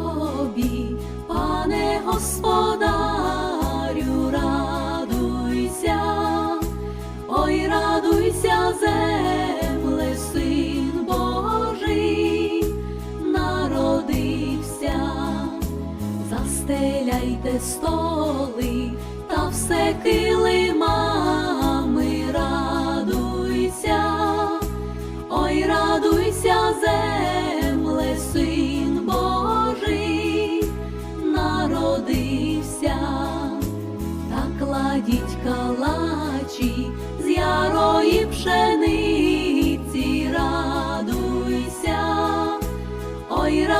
Тобі, пане господарю, радуйся, ой, радуйся, земле, син Божий, народився, застеляйте столи та все килимами, кладіть калачі з ярої пшениці, радуйся, ой, радуйся,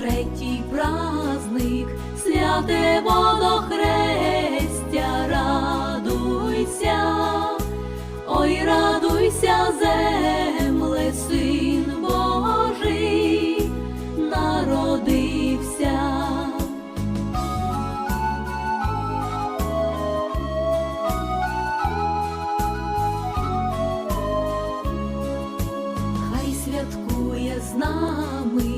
третій праздник, святе водохрестя, радуйся, ой, радуйся, земле, син Божий, народився. Хай святкує з нами